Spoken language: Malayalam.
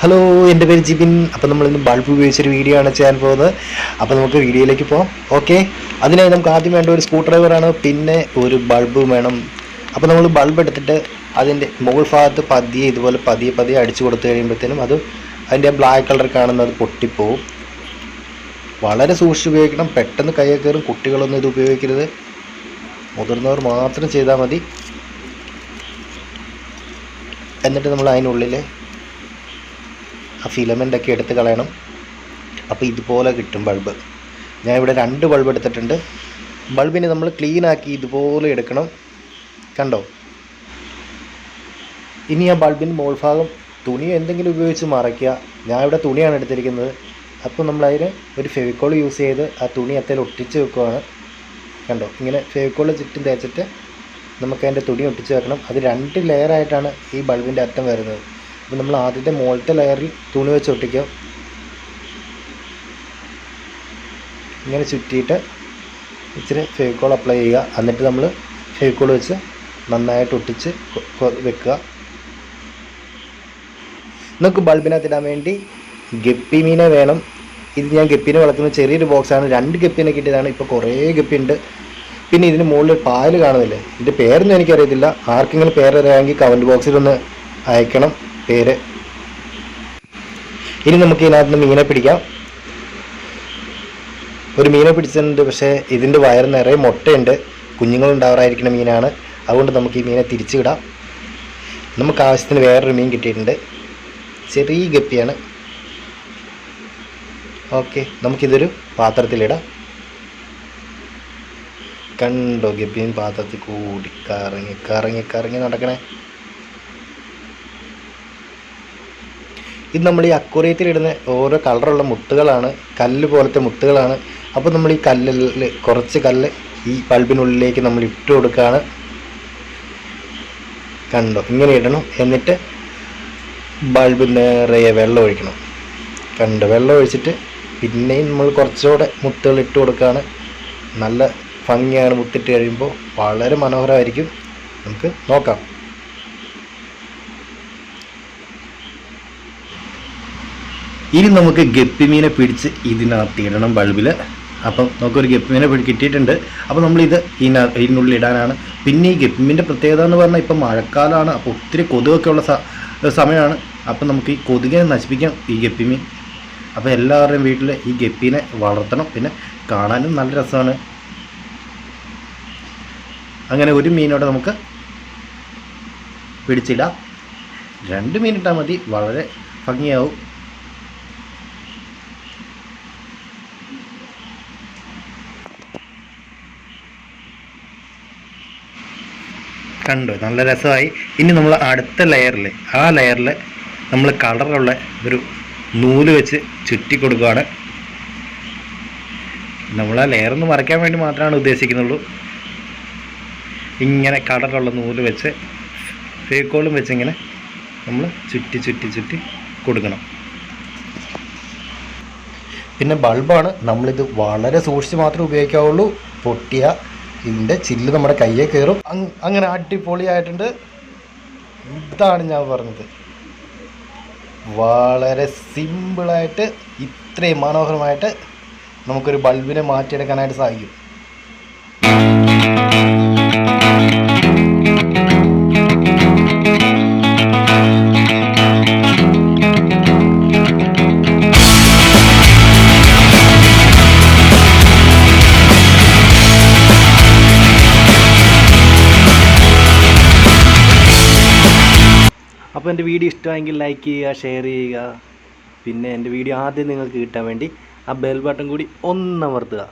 ഹലോ എന്റെ പേര് ജിബിൻ. അപ്പോൾ നമ്മളിന്ന് ബൾബ് ഉപയോഗിച്ചൊരു വീഡിയോ ആണ് ചെയ്യാൻ പോകുന്നത്. അപ്പോൾ നമുക്ക് വീഡിയോയിലേക്ക് പോകാം ഓക്കെ അതിനായി നമുക്ക് ആദ്യം വേണ്ട ഒരു സ്ക്രൂ ഡ്രൈവറാണ് പിന്നെ ഒരു ബൾബ് വേണം. അപ്പോൾ നമ്മൾ ബൾബ് എടുത്തിട്ട് അതിന്റെ മുകൾ ഭാഗത്ത് പതിയെ ഇതുപോലെ പതിയെ പതിയെ അടിച്ചു കൊടുത്തു കഴിയുമ്പോഴത്തേനും അത് അതിന്റെ ബ്ലാക്ക് കളർ കാണുന്നത് പൊട്ടിപ്പോവും. വളരെ സൂക്ഷിച്ച് ഉപയോഗിക്കണം. പെട്ടെന്ന് കയ്യിൽ കുട്ടികളൊന്നും ഇത് ഉപയോഗിക്കരുത്. മുതിർന്നവർ മാത്രം ചെയ്താൽ മതി. എന്നിട്ട് നമ്മൾ അതിനുള്ളിൽ ആ ഫിലമെന്റ് ഒക്കെ എടുത്ത് കളയണം. അപ്പോൾ ഇതുപോലെ കിട്ടും ബൾബ്. ഞാൻ ഇവിടെ രണ്ട് ബൾബ് എടുത്തിട്ടുണ്ട്. ബൾബിനെ നമ്മൾ ക്ലീനാക്കി ഇതുപോലെ എടുക്കണം. കണ്ടോ? ഇനി ആ ബൾബിന്റെ ഭാഗം തുണി എന്തെങ്കിലും ഉപയോഗിച്ച് മറയ്ക്കുക. ഞാൻ ഇവിടെ തുണിയാണ് എടുത്തിരിക്കുന്നത്. അപ്പോൾ നമ്മൾ അതിന് ഒരു ഫെവിക്കോൾ യൂസ് ചെയ്ത് ആ തുണി അത്തേൽ ഒട്ടിച്ച് വെക്കുകയാണ് കണ്ടോ? ഇങ്ങനെ ഫെവിക്കോൾ ചുറ്റും തേച്ചിട്ട് നമുക്ക് അതിന്റെ തുണി ഒട്ടിച്ച് വെക്കണം. അത് രണ്ട് ലെയറായിട്ടാണ് ഈ ബൾബിന്റെ അറ്റം വരുന്നത്. അപ്പോൾ നമ്മൾ ആദ്യത്തെ മുകളിലത്തെ ലെയറിൽ തുണി വെച്ച് ഒട്ടിക്കാം ഇങ്ങനെ ചുറ്റിയിട്ട് ഇച്ചിരി ഫെവിക്കോൾ അപ്ലൈ ചെയ്യുക. എന്നിട്ട് നമ്മൾ ഫെവിക്കോൾ വെച്ച് നന്നായിട്ട് ഒട്ടിച്ച് വെക്കുക. നമുക്ക് ബൾബിനകത്ത് ഇടാൻ വേണ്ടി ഗപ്പി മീനെ വേണം. ഇത് ഞാൻ ഗപ്പിനെ വളർത്തുന്ന ചെറിയൊരു ബോക്സാണ് രണ്ട് ഗപ്പിനെ കിട്ടിയതാണ്. ഇപ്പോൾ കുറേ ഗപ്പി ഉണ്ട് പിന്നെ ഇതിന് മുകളിൽ പായൽ കാണുന്നില്ലേ? ഇതിന്റെ പേരൊന്നും എനിക്കറിയത്തില്ല. ആർക്കെങ്കിലും പേരറിയാമെങ്കിൽ കമന്റ് ബോക്സിൽ ഒന്ന് അയക്കണം. പേര്. ഇനി നമുക്ക് ഇതിനകത്ത് നിന്ന് മീനെ പിടിക്കാം. ഒരു മീനെ പിടിച്ചിട്ടുണ്ട് പക്ഷേ ഇതിന്റെ വയറ് നിറയെ മുട്ടയുണ്ട്. കുഞ്ഞുങ്ങളുണ്ടാവാറായിരിക്കുന്ന മീനാണ്. അതുകൊണ്ട് നമുക്ക് ഈ മീനെ തിരിച്ചു വിടാം നമുക്ക് ആവശ്യത്തിന് വേറൊരു മീൻ കിട്ടിയിട്ടുണ്ട്. ചെറിയ ഗപ്പിയാണ്. ഓക്കെ നമുക്കിതൊരു പാത്രത്തിലിടാം കണ്ടോ ഗപ്പിയും പാത്രത്തിൽ കൂടി കറങ്ങി കറങ്ങി കറങ്ങി നടക്കണേ. ഇത് നമ്മൾ ഈ അക്വറിയത്തിലിടുന്ന ഓരോ കളറുള്ള മുത്തുകളാണ് കല്ല് പോലത്തെ മുത്തുകളാണ്. അപ്പോൾ നമ്മൾ ഈ കല്ലിൽ കുറച്ച് കല്ല് ഈ ബൾബിനുള്ളിലേക്ക് നമ്മൾ ഇട്ട് കൊടുക്കുകയാണ്. കണ്ടോ? ഇങ്ങനെ ഇടണം. എന്നിട്ട് ബൾബ് നിറയെ വെള്ളം ഒഴിക്കണം. കണ്ടോ? വെള്ളം ഒഴിച്ചിട്ട് പിന്നെയും നമ്മൾ കുറച്ചുകൂടെ മുത്തുകൾ ഇട്ട് കൊടുക്കുകയാണ്. നല്ല ഭംഗിയാണ് മുത്തിട്ട് കഴിയുമ്പോൾ. വളരെ മനോഹരമായിരിക്കും. നമുക്ക് നോക്കാം. ഇനി നമുക്ക് ഗപ്പിമീനെ പിടിച്ച് ഇതിനകത്ത് ഇടണം ബൾബിൽ അപ്പം നമുക്കൊരു ഗപ്പിമീനെ കിട്ടിയിട്ടുണ്ട്. അപ്പോൾ നമ്മളിത് ഇതിന ഇതിനുള്ളിൽ ഇടാനാണ്. പിന്നെ ഈ ഗപ്പിമീന്റെ പ്രത്യേകത എന്ന് പറഞ്ഞാൽ ഇപ്പം മഴക്കാലമാണ് അപ്പോൾ ഒത്തിരി കൊതുകൊക്കെ ഉള്ള സമയമാണ്. അപ്പം നമുക്ക് ഈ കൊതുകിനെ നശിപ്പിക്കാം ഈ ഗപ്പിമീൻ. അപ്പോൾ എല്ലാവരുടെയും വീട്ടിൽ ഈ ഗപ്പീനെ വളർത്തണം. പിന്നെ കാണാനും നല്ല രസമാണ്. അങ്ങനെ ഒരു മീനോടെ നമുക്ക് പിടിച്ചിടാം. രണ്ട് മീൻ മതി. വളരെ ഭംഗിയാവും. കണ്ടു. നല്ല രസമായി. ഇനി നമ്മൾ അടുത്ത ലെയറിൽ ആ ലെയറിൽ നമ്മൾ കളറുള്ള ഒരു നൂൽ വെച്ച് ചുറ്റി കൊടുക്കുകയാണ്. നമ്മൾ ആ ലെയർ ഒന്ന് മറയ്ക്കാൻ വേണ്ടി മാത്രമാണ് ഉദ്ദേശിക്കുന്നുള്ളൂ. ഇങ്ങനെ കളറുള്ള നൂൽ വെച്ച് ഫേക്കോളും വെച്ച് ഇങ്ങനെ നമ്മൾ ചുറ്റി ചുറ്റി ചുറ്റി കൊടുക്കണം. പിന്നെ ബൾബാണ് നമ്മളിത് വളരെ സൂക്ഷിച്ച് മാത്രമേ ഉപയോഗിക്കാവുള്ളൂ. പൊട്ടിയ ഇതിന്റെ ചില്ല് നമ്മുടെ കയ്യെ കയറും അങ്- അങ്ങനെ അടിപൊളിയായിട്ടുണ്ട്. ഇതാണ് ഞാൻ പറഞ്ഞത്. വളരെ സിമ്പിളായിട്ട് ഇത്രയും മനോഹരമായിട്ട് നമുക്കൊരു ബൾബിനെ മാറ്റിയെടുക്കാനായിട്ട് സാധിക്കും. അപ്പോൾ എന്റെ വീഡിയോ ഇഷ്ടമായെങ്കിൽ ലൈക്ക് ചെയ്യുക ഷെയർ ചെയ്യുക. പിന്നെ എന്റെ വീഡിയോ ആദ്യം നിങ്ങൾക്ക് കിട്ടാൻ വേണ്ടി ആ ബെൽ ബട്ടൺ കൂടി ഒന്നമർത്തുക